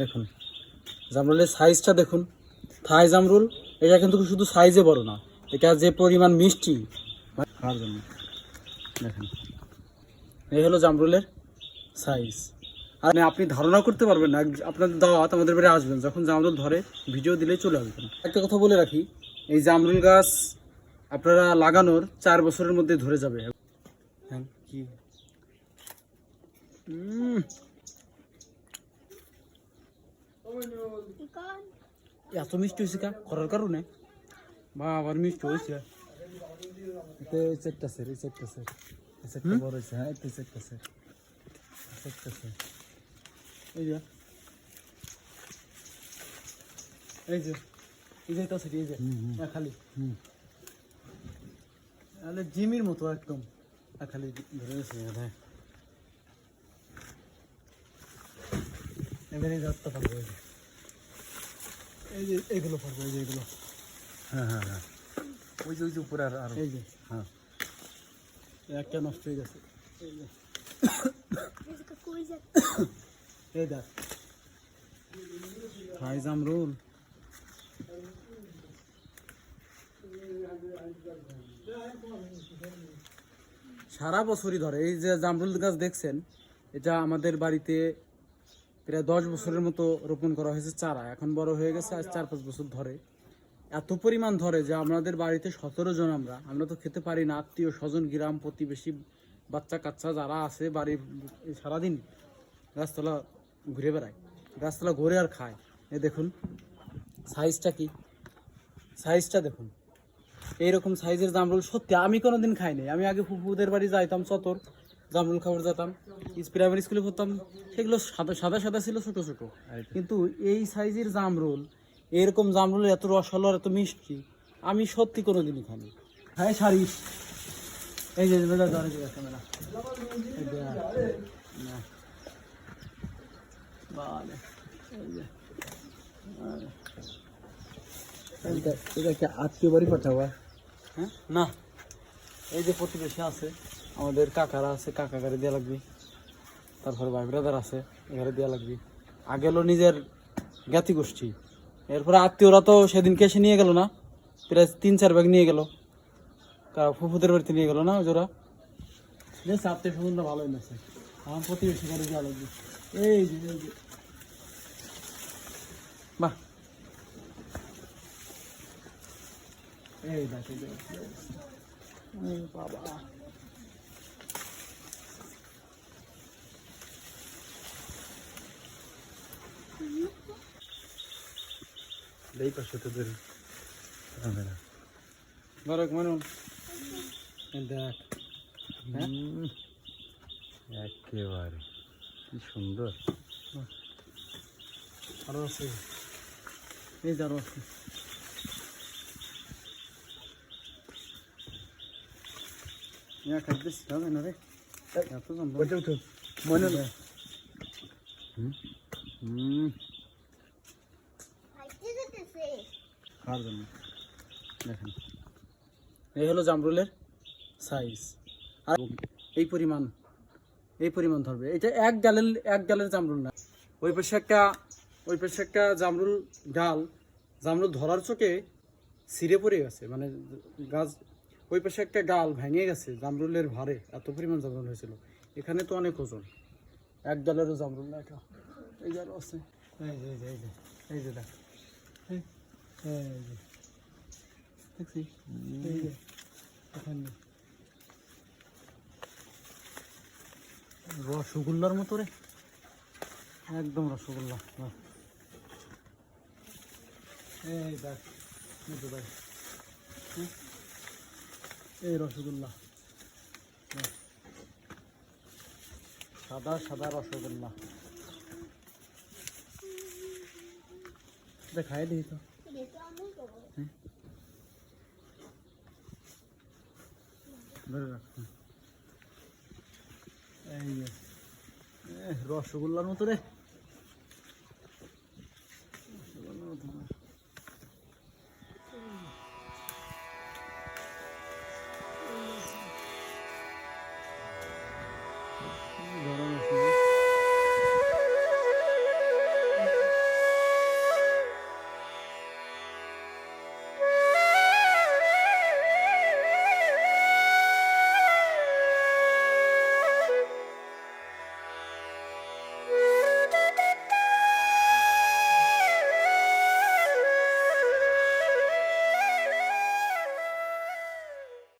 দেখুন। জামরুলের সাইজটা দেখুন। থাই জামরুল, এটা কিন্তু শুধু সাইজে বড় না, এটা যে পরিমাণ মিষ্টি। খাওয়ার জন্য। দেখেন। এই হলো জামরুলের সাইজ আর মানে আপনি ধারণা করতে পারবেন না আপনার দাওয়াত আমাদের বাড়ি আসবেন, যখন জামরুল ধরে ভিডিও দিলে চলে আসবেন। একটা কথা বলে রাখি, এই জামরুল গাছ আপনারা লাগানোর চার বছরের মধ্যে ধরে যাবে। হ্যাঁ কি? উম, এত মিষ্টি হয়েছে কা করার কারণে বা আবার মিষ্টি হয়েছে এতে চেকটা স্যার এই চেকটা স্যার এই চেকটা বড় হয়েছে হ্যাঁ এতে চেকটা স্যার চেকটা স্যার এই যে এই যে এই যে তো সেটি এই যে হ্যাঁ, খালি হুম তাহলে জিমির মতো একদম আর খালি ধরে গেছে হ্যাঁ এবারে যাত্রা পারব এই যে। এই যে এগুলো পারব এই যে এগুলো। হ্যাঁ হ্যাঁ হ্যাঁ। ওই যে ওই যে উপরে আর আর এই যে। হ্যাঁ। একটা নষ্ট হয়ে গেছে। এই যে। এই দেখ। খাই জামরুল সারা বছরই ধরে এই যে জামরুল গাছ দেখছেন এটা আমাদের বাড়িতে প্রায় দশ বছরের মতো রোপণ করা হয়েছে চারা। এখন বড় হয়ে গেছে আজ চার পাঁচ বছর ধরে। এত পরিমাণ ধরে যে আমাদের বাড়িতে সতেরো জন আমরা। আমরা তো খেতে পারি না, আত্মীয় স্বজন, গ্রাম প্রতিবেশী, বাচ্চা কাচ্চা যারা আছে বাড়ির সারাদিন গাছতলা ঘুরে বেড়ায়। গাছতলা ঘুরে আর খায়। এ দেখুন সাইজটা কি? সাইজটা দেখুন। এইরকম সাইজের জামরুল সত্যি আমি কোনোদিন খাইনি। আমি আগে ফুফুদের বাড়ি যাইতাম চতর। জামরুল খাবার যেতাম প্রাইমারি স্কুলে পড়তাম সেগুলো সাদা সাদা সাদা ছিল ছোট ছোট। কিন্তু এই সাইজের জামরুল এরকম জামরুল এত রসালো আর এত মিষ্টি আমি সত্যি কোনোদিনই খাইনি। হ্যাঁ সারিস। এই যে বেদা ধরে দিবে ক্যামেরা এই যে, না। বালে, এই যে, বালে। এটা এটা কি আত্মীয় বাড়ি পাঠাবা হ্যাঁ? না। এই যে প্রতিবেশী আছে। আমাদের কাকারা আছে কাকা গাড়ি দেওয়া লাগবে। তারপরে ভাই ব্রাদার আছে এখানে দেওয়া লাগবে। আগে হলো নিজের জ্ঞাতি গোষ্ঠী। এরপরে আত্মীয়রা তো সেদিনকে এসে নিয়ে গেল না প্রায় তিন চার ব্যাগ নিয়ে গেল। কা- ফুফুদের বাড়িতে নিয়ে গেল না বেশ আত্মীয় স্বজনরা ভালোই আছে আমার প্রতিবেশী গাড়ি দেওয়া লাগবে। এই যে এই যে। বাহ। এই বাবা। এই পাশে তো ধরি ক্যামেরা বারক মানুন এই দেখ হ্যাঁ? হুম, একেবারে কি সুন্দর আরও আছে এই যে আরও আছে ইয়া খাইতে শিখাবে না রে এত সুন্দর ওইটা উঠো মনে না হুম হুম। খাওয়ার জন্য? দেখেন। এই হলো জামরুলের সাইজ আর এই পরিমাণ এই পরিমাণ ধরবে। এটা এক ডালের এক ডালের জামরুল না। ওই পাশে একটা ওই পাশে একটা জামরুল ডাল। জামরুল ধরার চোখে ছিঁড়ে পড়ে গেছে। মানে গাছ ওই পাশে একটা ডাল ভেঙে গেছে জামরুলের ভারে। এত পরিমাণ জামরুল হয়েছিল। এখানে তো অনেক ওজন। এক ডালেরও জামরুল না এটা। এই যে আছে। এই যে এই যে এই যে দেখ। এই যে। দেখছি এই যে, এখানে রসগোল্লার মতো রে। একদম রসগোল্লা। এই দেখ দেখ। এই রসগোল্লা। সাদা সাদা রসগোল্লা। দেখাই দিই তো রসগোল্লার মতো রে